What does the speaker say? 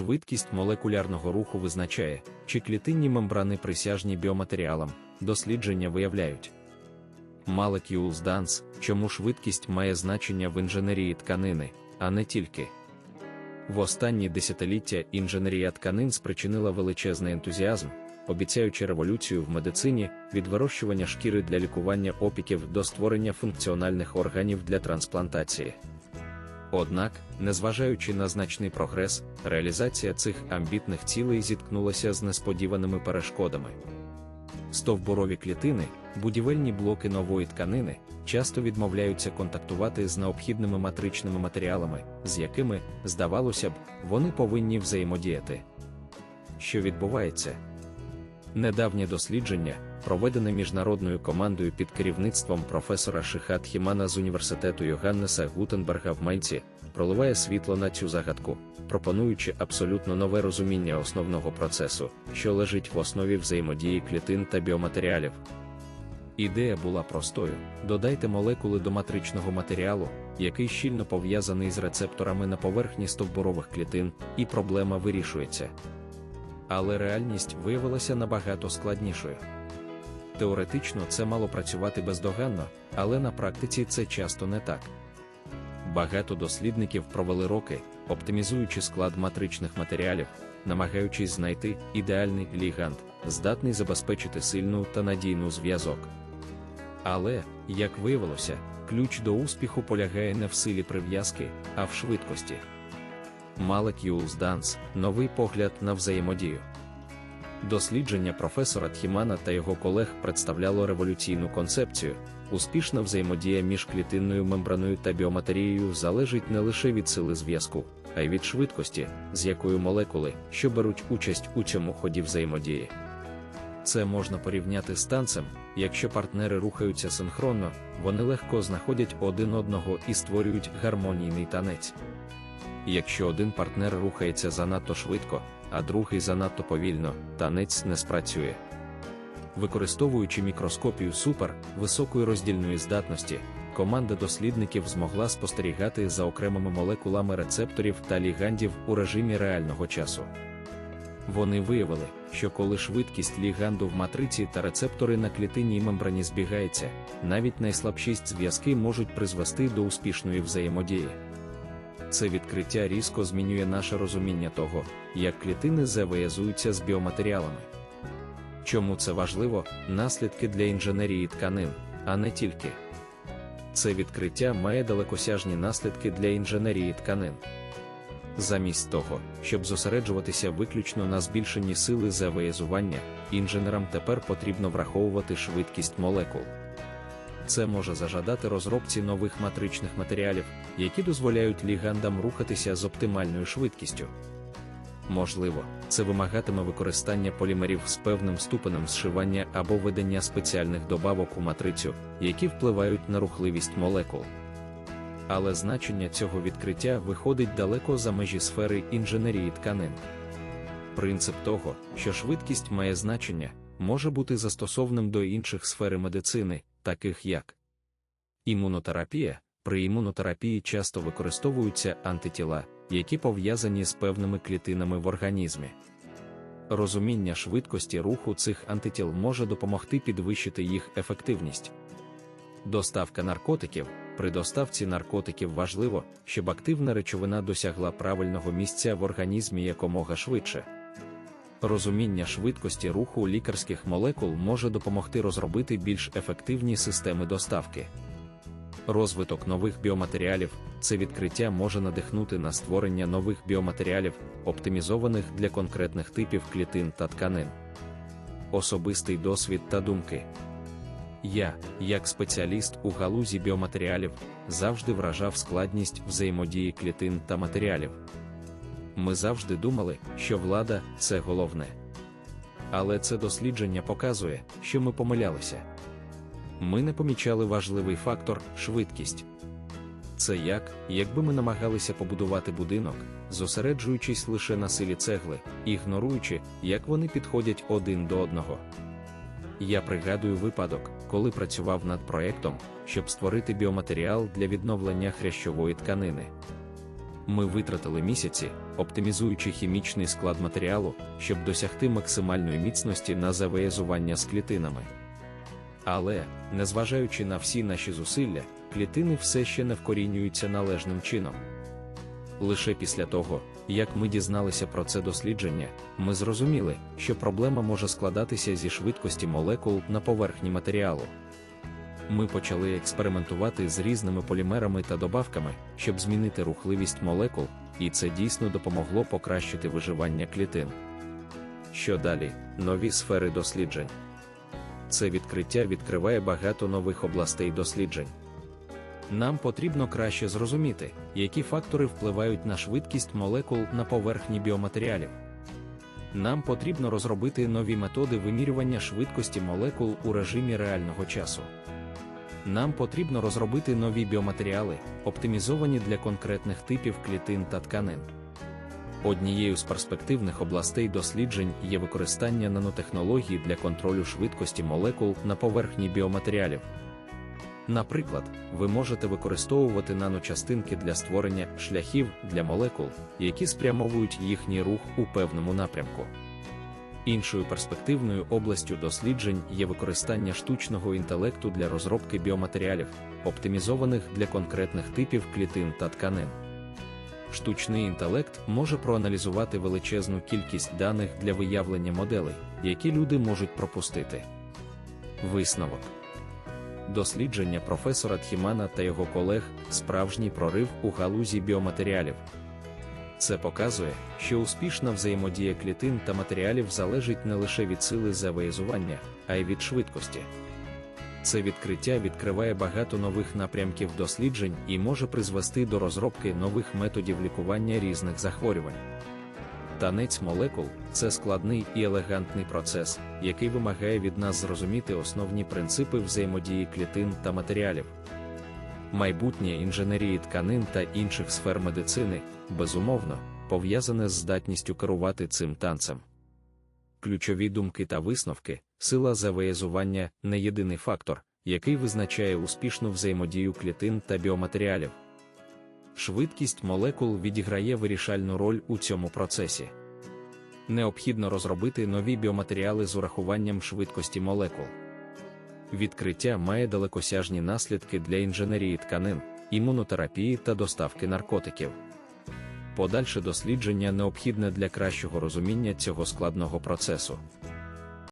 Швидкість молекулярного руху визначає, чи клітинні мембрани присяжні біоматеріалам, дослідження виявляють. Molecules Dance, чому швидкість має значення в інженерії тканини, а не тільки. В останні десятиліття інженерія тканин спричинила величезний ентузіазм, обіцяючи революцію в медицині від вирощування шкіри для лікування опіків до створення функціональних органів для трансплантації. Однак, незважаючи на значний прогрес, реалізація цих амбітних цілей зіткнулася з несподіваними перешкодами. Стовбурові клітини, будівельні блоки нової тканини, часто відмовляються контактувати з необхідними матричними матеріалами, з якими, здавалося б, вони повинні взаємодіяти. Що відбувається? Недавнє дослідження, проведене міжнародною командою під керівництвом професора Шихат Хімана з університету Йоганнеса Гутенберга в Мальці, проливає світло на цю загадку, пропонуючи абсолютно нове розуміння основного процесу, що лежить в основі взаємодії клітин та біоматеріалів. Ідея була простою: додайте молекули до матричного матеріалу, який щільно пов'язаний з рецепторами на поверхні стовбурових клітин, і проблема вирішується. Але реальність виявилася набагато складнішою. Теоретично це мало працювати бездоганно, але на практиці це часто не так. Багато дослідників провели роки, оптимізуючи склад матричних матеріалів, намагаючись знайти ідеальний лігант, здатний забезпечити сильну та надійну зв'язок. Але, як виявилося, ключ до успіху полягає не в силі прив'язки, а в швидкості. Molecules Dance – новий погляд на взаємодію. Дослідження професора Тхімана та його колег представляло революційну концепцію. Успішна взаємодія між клітинною мембраною та біоматерією залежить не лише від сили зв'язку, а й від швидкості, з якою молекули, що беруть участь у цьому ході взаємодії. Це можна порівняти з танцем, якщо партнери рухаються синхронно, вони легко знаходять один одного і створюють гармонійний танець. Якщо один партнер рухається занадто швидко, а другий занадто повільно, танець не спрацює. Використовуючи мікроскопію супер високої роздільної здатності, команда дослідників змогла спостерігати за окремими молекулами рецепторів та лігандів у режимі реального часу. Вони виявили, що коли швидкість ліганду в матриці та рецептори на клітинній мембрані збігається, навіть найслабші зв'язки можуть призвести до успішної взаємодії. Це відкриття різко змінює наше розуміння того, як клітини завиязуються з біоматеріалами. Чому це важливо, наслідки для інженерії тканин, а не тільки. Це відкриття має далекосяжні наслідки для інженерії тканин. Замість того, щоб зосереджуватися виключно на збільшенні сили завиязування, інженерам тепер потрібно враховувати швидкість молекул. Це може зажадати розробці нових матричних матеріалів, які дозволяють лігандам рухатися з оптимальною швидкістю. Можливо, це вимагатиме використання полімерів з певним ступенем зшивання або ведення спеціальних добавок у матрицю, які впливають на рухливість молекул. Але значення цього відкриття виходить далеко за межі сфери інженерії тканин. Принцип того, що швидкість має значення, може бути застосованим до інших сфер медицини, таких як імунотерапія. При імунотерапії часто використовуються антитіла, які пов'язані з певними клітинами в організмі. Розуміння швидкості руху цих антитіл може допомогти підвищити їх ефективність. Доставка наркотиків при доставці наркотиків важливо, щоб активна речовина досягла правильного місця в організмі якомога швидше. Розуміння швидкості руху лікарських молекул може допомогти розробити більш ефективні системи доставки. Розвиток нових біоматеріалів це відкриття може надихнути на створення нових біоматеріалів, оптимізованих для конкретних типів клітин та тканин. Особистий досвід та думки. Я, як спеціаліст у галузі біоматеріалів, завжди вражав складність взаємодії клітин та матеріалів. Ми завжди думали, що влада це головне. Але це дослідження показує, що ми помилялися. Ми не помічали важливий фактор швидкість. Це як, якби ми намагалися побудувати будинок, зосереджуючись лише на силі цегли, ігноруючи, як вони підходять один до одного. Я пригадую випадок, коли працював над проєктом, щоб створити біоматеріал для відновлення хрящової тканини. Ми витратили місяці, оптимізуючи хімічний склад матеріалу, щоб досягти максимальної міцності на завеязування з клітинами. Але, незважаючи на всі наші зусилля, клітини все ще не вкорінюються належним чином. Лише після того, як ми дізналися про це дослідження, ми зрозуміли, що проблема може складатися зі швидкості молекул на поверхні матеріалу. Ми почали експериментувати з різними полімерами та добавками, щоб змінити рухливість молекул, і це дійсно допомогло покращити виживання клітин. Що далі? Нові сфери досліджень. Це відкриття відкриває багато нових областей досліджень. Нам потрібно краще зрозуміти, які фактори впливають на швидкість молекул на поверхні біоматеріалів. Нам потрібно розробити нові методи вимірювання швидкості молекул у режимі реального часу. Нам потрібно розробити нові біоматеріали, оптимізовані для конкретних типів клітин та тканин. Однією з перспективних областей досліджень є використання нанотехнологій для контролю швидкості молекул на поверхні біоматеріалів. Наприклад, ви можете використовувати наночастинки для створення шляхів для молекул, які спрямовують їхній рух у певному напрямку. Іншою перспективною областю досліджень є використання штучного інтелекту для розробки біоматеріалів, оптимізованих для конкретних типів клітин та тканин. Штучний інтелект може проаналізувати величезну кількість даних для виявлення моделей, які люди можуть пропустити. Висновок дослідження професора Тхімана та його колег справжній прорив у галузі біоматеріалів. Це показує, що успішна взаємодія клітин та матеріалів залежить не лише від сили завеязування, а й від швидкості. Це відкриття відкриває багато нових напрямків досліджень і може призвести до розробки нових методів лікування різних захворювань. Танець молекул це складний і елегантний процес, який вимагає від нас зрозуміти основні принципи взаємодії клітин та матеріалів. Майбутнє інженерії тканин та інших сфер медицини, безумовно, пов'язане з здатністю керувати цим танцем. Ключові думки та висновки, сила завеязування не єдиний фактор, який визначає успішну взаємодію клітин та біоматеріалів. Швидкість молекул відіграє вирішальну роль у цьому процесі. Необхідно розробити нові біоматеріали з урахуванням швидкості молекул. Відкриття має далекосяжні наслідки для інженерії тканин, імунотерапії та доставки наркотиків. Подальше дослідження необхідне для кращого розуміння цього складного процесу.